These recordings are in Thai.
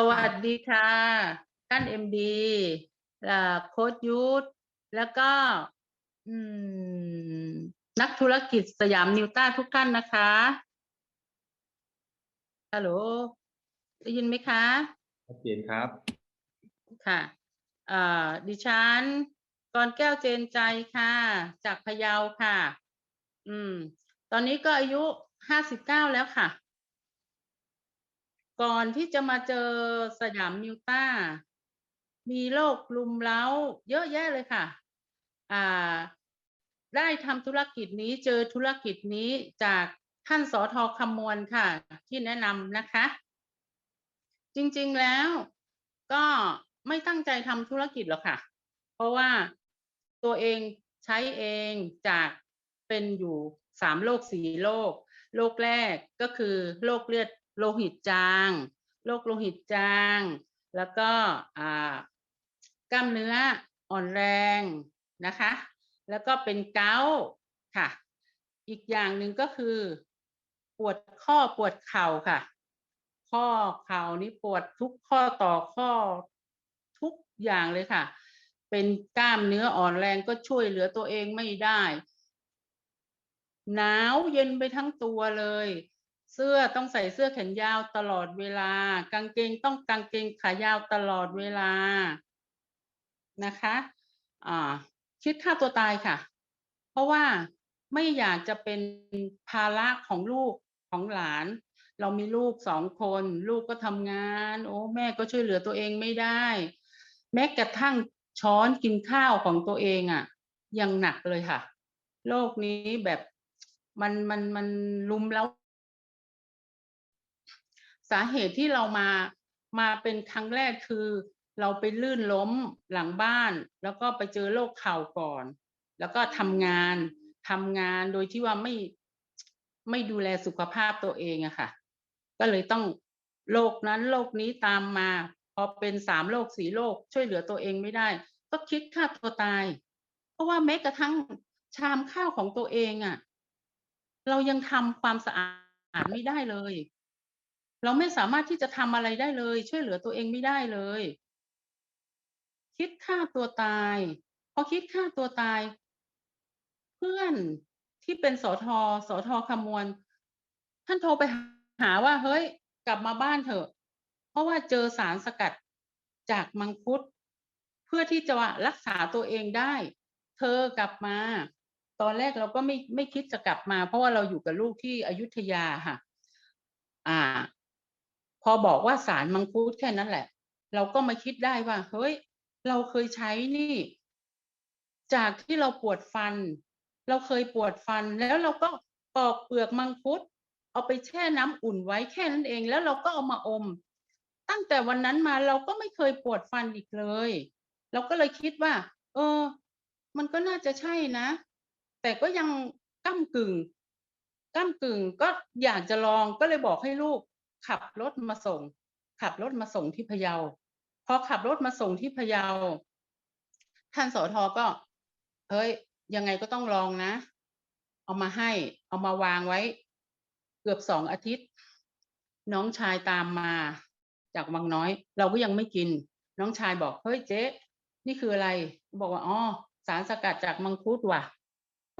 สวัสดีค่ะ ท่านเอ็มดีโค้ชยุทธแล้วก็อืมนักธุรกิจสยามนิวต้าทุกท่านนะคะฮัลโหลได้ยินไหมคะชัดเจนครับ ค่ะเอ่อดิฉันกรแก้วเจนใจค่ะ จากพะเยาค่ะ อืม ตอนนี้ก็อายุห้าสิบเก้าแล้วค่ะ ก่อนที่จะมาเจอสยามนิวต้า มีโรคลุมเล้า เยอะแยะเลยค่ะ อ่า ได้ทำธุรกิจนี้เจอธุรกิจนี้จากท่านสอทอคำมวลค่ะ ที่แนะนำนะคะ จริงๆแล้วก็ไม่ตั้งใจทำธุรกิจหรอกค่ะ เพราะว่าตัวเองใช้เองจากเป็นอยู่สามโรคสี่โรคโรคแรกก็คือโรคเลือด โลหิตจางโรคโลหิตจาง แล้วก็กล้ามเนื้ออ่อนแรงนะคะ แล้วก็เป็นเกาค่ะ อีกอย่างหนึ่งก็คือ ปวดข้อปวดเข่าค่ะ ข้อเข่านี่ปวดทุกข้อต่อข้อทุกอย่างเลยค่ะ เป็นกล้ามเนื้ออ่อนแรงก็ช่วยเหลือตัวเองไม่ได้ หนาวเย็นไปทั้งตัวเลย เสื้อต้องใส่เสื้อแขนยาวตลอดเวลา กางเกงต้องกางเกงขายาวตลอดเวลานะคะอ่าคิดฆ่าตัวตายค่ะ เพราะว่าไม่อยากจะเป็นภาระของลูกของหลาน เรามีลูกสองคน ลูกก็ทำงาน โอ้แม่ก็ช่วยเหลือตัวเองไม่ได้ แม้กระทั่งช้อนกินข้าวของตัวเองอะ่ะ ยังหนักเลยค่ะ โลกนี้แบบมันมันมันลุมแล้ว สาเหตุที่เรามามาเป็นครั้งแรกคือ เราไปลื่นล้มหลังบ้าน แล้วก็ไปเจอโรคเข่าก่อน แล้วก็ทำงานทำงานโดยที่ว่าไม่ไม่ดูแลสุขภาพตัวเองอะค่ะ ก็เลยต้องโรคนั้นโรคนี้ตามมา พอเป็นสามโรคสี่โรคช่วยเหลือตัวเองไม่ได้ ก็คิดฆ่าตัวตาย เพราะว่าแม้กระทั่งชามข้าวของตัวเองอะเรายังทำความสะอาดไม่ได้เลย เราไม่สามารถที่จะทำอะไรได้เลย ช่วยเหลือตัวเองไม่ได้เลย คิดฆ่าตัวตายพอคิดฆ่าตัวตาย เพื่อนที่เป็นสอทอสอทอคำมวลท่านโทรไปหาว่า เฮ้ย กลับมาบ้านเถอะ เพราะว่าเจอสารสกัดจากมังคุด เพื่อที่จะรักษาตัวเองได้ เธอกลับมา ตอนแรกเราก็ไม่ไม่คิดจะกลับมา เพราะว่าเราอยู่กับลูกที่อยุธยาค่ะ อ่า พอบอกว่าสารมังคุดแค่นั้นแหละ เราก็มาคิดได้ว่า เฮ้ย เราเคยใช้นี่ จากที่เราปวดฟัน เราเคยปวดฟันแล้วเราก็ปอกเปลือกมังคุด เอาไปแช่น้ำอุ่นไว้แค่นั้นเอง แล้วเราก็เอามาอม ตั้งแต่วันนั้นมาเราก็ไม่เคยปวดฟันอีกเลย เราก็เลยคิดว่า เออ มันก็น่าจะใช่นะ แต่ก็ยังก้ากึ่งก้ากึ่งก็อยากจะลองก็เลยบอกให้ลูก ขับรถมาส่ง ขับรถมาส่งที่พะเยาพอขับรถมาส่งที่พะเยาท่านสอทอก็เฮ้ยยังไงก็ต้องลองนะ เอามาให้ เอามาวางไว้ เกือบสองอาทิตย์ น้องชายตามมาจากวังน้อย เราก็ยังไม่กิน น้องชายบอกเฮ้ยเจ๊นี่คืออะไร บอกว่าอ๋อสารสกัดจากมังคุดว่ะ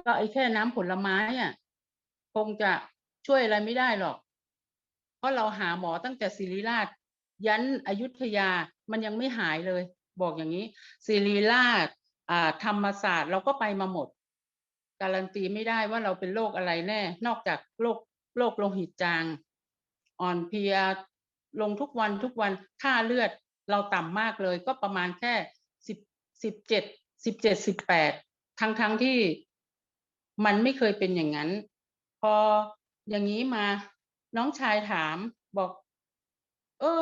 ก็ไอ้แค่น้ำผลไม้อะ คงจะช่วยอะไรไม่ได้หรอก เพราะเราหาหมอตั้งแต่ศิริราช ยันอยุธยามันยังไม่หายเลย บอกอย่างนี้ศิริราชธรรมศาสตร์เราก็ไปมาหมด การันตีไม่ได้ว่าเราเป็นโรคอะไรแน่ นอกจากโรคโรคโลหิตจาง อ่อนเพลียลงทุกวันทุกวันค่าเลือดเราต่ำมากเลย ก็ประมาณแค่สิบสิบเจ็ดสิบเจ็ดสิบแปดทั้งทั้งที่มันไม่เคยเป็นอย่างนั้น พออย่างนี้มา น้องชายถามบอก เออ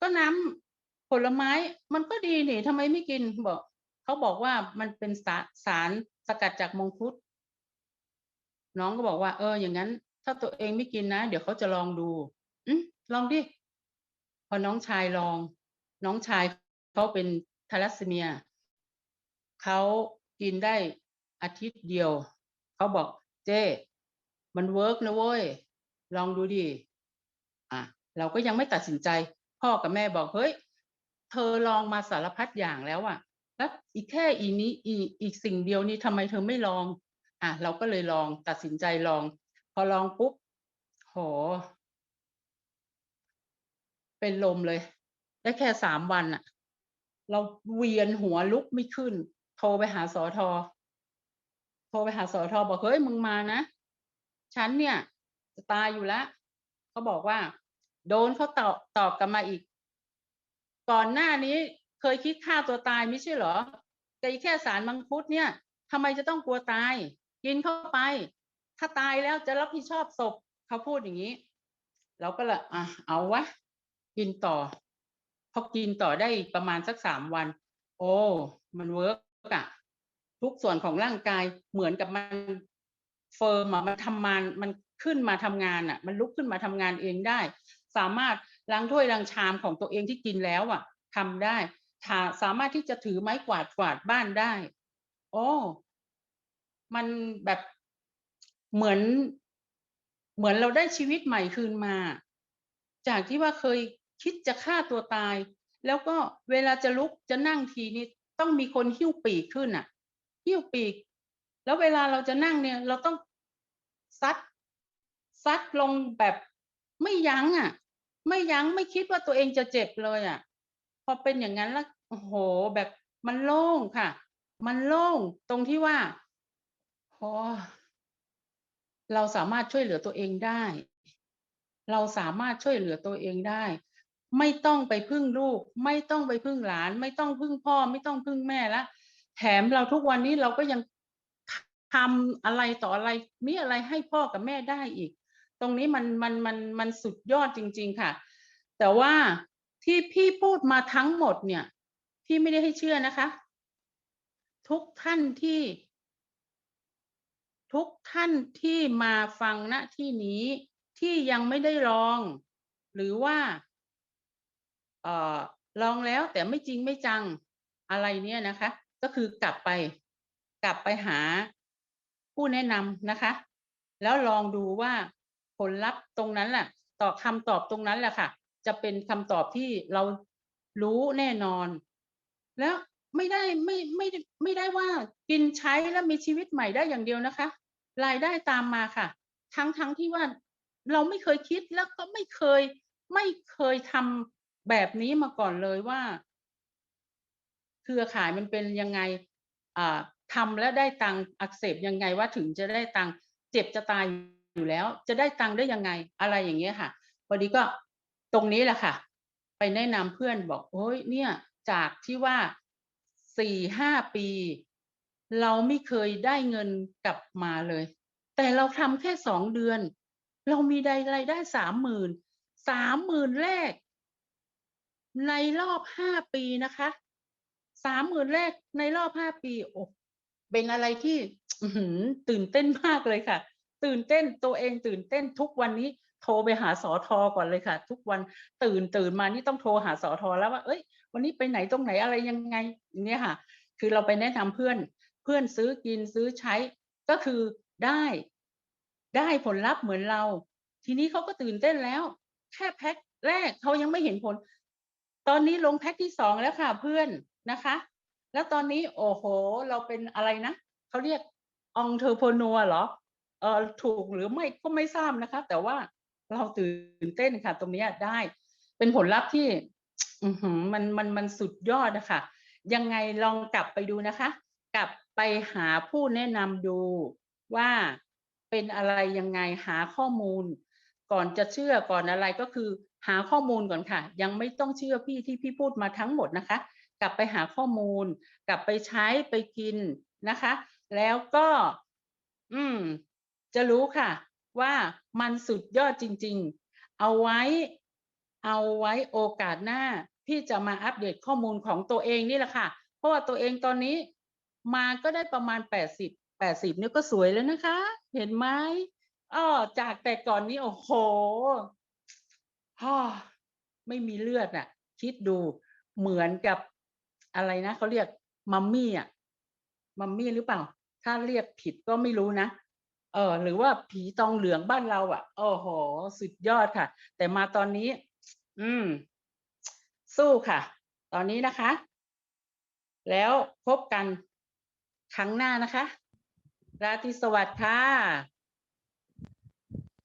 ก็น้ำผลไม้ มันก็ดีนี่ทำไมไม่กินบอกเขาบอกว่ามันเป็นสาสารสกัดจากมงคุด น้องก็บอกว่า เออ อย่างนั้น ถ้าตัวเองไม่กินนะ เดี๋ยวเขาจะลองดูอืมลองดิ พอน้องชายลอง น้องชายเขาเป็นทาลัสเมียเขากินได้อาทิตย์เดียว เขาบอกเจ้ มันเวิร์กนะเว้ย ลองดูดิอะเราก็ยังไม่ตัดสินใจ พ่อกับแม่บอกเฮ้ย เธอลองมาสารพัดอย่างแล้วอะแล้วอีกแค่อีนี้อีอีกสิ่งเดียวนี้ทำไมเธอไม่ลอง อะเราก็เลยลองตัดสินใจลอง พอลองปุ๊บโหเป็นลมเลย ได้แค่สามวันอะเราเวียนหัวลุกไม่ขึ้น โทรไปหาสอทอโทรไปหาสอทอบอกเฮ้ยมึงมานะ ฉันเนี่ย จะตายอยู่แล้วเขาบอกว่า โดนเขาตอบตอบกลับมาอีก ก่อนหน้านี้เคยคิดฆ่าตัวตายไม่ใช่เหรอแต่แค่สารมังคุดเนี่ยทำไมจะต้องกลัวตาย กินเข้าไป ถ้าตายแล้วจะรับผิดชอบศพเขาพูดอย่างนี้ เราก็ละอะเอาวะ กินต่อพอกินต่อได้ประมาณสักสามวัน โอ้ มันเวิร์กอะทุกส่วนของร่างกายเหมือนกับมันเฟิร์มอะมันทำงานมัน ขึ้นมาทำงานอะมันลุกขึ้นมาทำงานเองได้ สามารถล้างถ้วยล้างชามของตัวเองที่กินแล้วอะทำได้ถ้าสามารถที่จะถือไม้กวาดกวาดบ้านได้ โอ้มันแบบเหมือน เหมือนเราได้ชีวิตใหม่คืนมา จากที่ว่าเคยคิดจะฆ่าตัวตาย แล้วก็เวลาจะลุกจะนั่งทีนี้ต้องมีคนหิ้วปีกขึ้นอะ หิ้วปีก แล้วเวลาเราจะนั่งเนี่ย เราต้องซัด ซัดลงแบบไม่ยั้งอะ ไม่ยั้งไม่คิดว่าตัวเองจะเจ็บเลยอะ พอเป็นอย่างนั้นแล้วโอ้โหแบบมันโล่งค่ะ มันโล่งตรงที่ว่าโอ้เราสามารถช่วยเหลือตัวเองได้ เราสามารถช่วยเหลือตัวเองได้ ไม่ต้องไปพึ่งลูก ไม่ต้องไปพึ่งหลาน ไม่ต้องพึ่งพ่อ ไม่ต้องพึ่งแม่ละแถมเราทุกวันนี้เราก็ยังทำอะไรต่ออะไรมีอะไรให้พ่อกับแม่ได้อีก ตรงนี้มันมันมันมันสุดยอดจริง ๆค่ะ แต่ว่าที่พี่พูดมาทั้งหมดเนี่ย พี่ไม่ได้ให้เชื่อนะคะ ทุกท่านที่ ทุกท่านที่มาฟังณที่นี้ที่ยังไม่ได้ลอง หรือว่าเออลองแล้วแต่ไม่จริงไม่จังอะไรเนี่ยนะคะ ก็คือกลับไปกลับไปหาผู้แนะนำนะคะ แล้วลองดูว่า ผลลัพธ์ตรงนั้นแหละต่อบคำตอบตรงนั้นแหละค่ะ จะเป็นคำตอบที่เรารู้แน่นอน แล้วไม่ได้ไม่ไม่ไม่ได้ว่ากินใช้แล้วมีชีวิตใหม่ได้อย่างเดียวนะคะ รายได้ตามมาค่ะ ทั้งทั้งที่ว่าเราไม่เคยคิดแล้วก็ไม่เคยไม่เคยทำแบบนี้มาก่อนเลยว่า เครือข่ายมันเป็นยังไงอ่าทำแล้วได้ตังอักเสบยังไงว่าถึงจะได้ตังเจ็บจะตาย อยู่แล้ว จะได้ตังค์ได้ยังไงอะไรอย่างเงี้ยค่ะ พอดีก็ตรงนี้แหละค่ะ ไปแนะนำเพื่อนบอกโอ้ยเนี่ยจากที่ว่าสี่ห้าปี เราไม่เคยได้เงินกลับมาเลย แต่เราทำแค่สองเดือน เรามีได้รายได้สามหมื่นสามหมื่นแรก ในรอบห้าปีนะคะสามหมื่นแรกในรอบห้าปีโอ้เป็นอะไรที่ตื่นเต้นมากเลยค่ะ ตื่นเต้นตัวเองตื่นเต้นทุกวันนี้โทรไปหาสอทอก่อนเลยค่ะ ทุกวันตื่นตื่นมานี่ต้องโทรหาสอทอแล้วว่าเอ้ย วันนี้ไปไหนตรงไหนอะไรยังไงอย่างเนี้ยค่ะ คือเราไปแนะนำเพื่อน เพื่อนซื้อกินซื้อใช้ ก็คือได้ได้ผลลัพธ์เหมือนเรา ทีนี้เขาก็ตื่นเต้นแล้ว แค่แพ็คแรกเขายังไม่เห็นผล ตอนนี้ลงแพ็คที่สองแล้วค่ะเพื่อนนะคะ แล้วตอนนี้โอ้โห เราเป็นอะไรนะเขาเรียกองเทอร์โพนัวเหรอ เออถูกหรือไม่ก็ไม่ทราบนะคะ แต่ว่าเราตื่นเต้นค่ะ ตรงนี้ได้ เป็นผลลัพธ์ที่มันมันมันสุดยอดนะคะยังไงลองกลับไปดูนะคะ กลับไปหาผู้แนะนำดูว่าเป็นอะไรยังไงหาข้อมูล ก่อนจะเชื่อก่อนอะไรก็คือ หาข้อมูลก่อนค่ะ ยังไม่ต้องเชื่อพี่ที่พี่พูดมาทั้งหมดนะคะ กลับไปหาข้อมูล กลับไปใช้ไปกินนะคะ แล้วก็ อืม จะรู้ค่ะ ว่ามันสุดยอดจริง ๆ เอาไว้เอาไว้โอกาสหน้าพี่จะมาอัปเดตข้อมูลของตัวเองนี่แหละค่ะ เพราะว่าตัวเองตอนนี้มาก็ได้ประมาณแปดสิบแปดสิบนี่ก็สวยแล้วนะคะ เห็นไหมอ้อจากแต่ก่อนนี้โอ้โหฮ่อไม่มีเลือดอะคิดดูเหมือนกับอะไรนะเขาเรียกมัมมี่อะมัมมี่หรือเปล่า ถ้าเรียกผิดก็ไม่รู้นะ เออหรือว่าผีตองเหลืองบ้านเราอะโอ้โหสุดยอดค่ะ แต่มาตอนนี้ อืม สู้ค่ะ ตอนนี้นะคะ แล้วพบกันครั้งหน้านะคะ ราตรีสวัสดิ์ค่ะ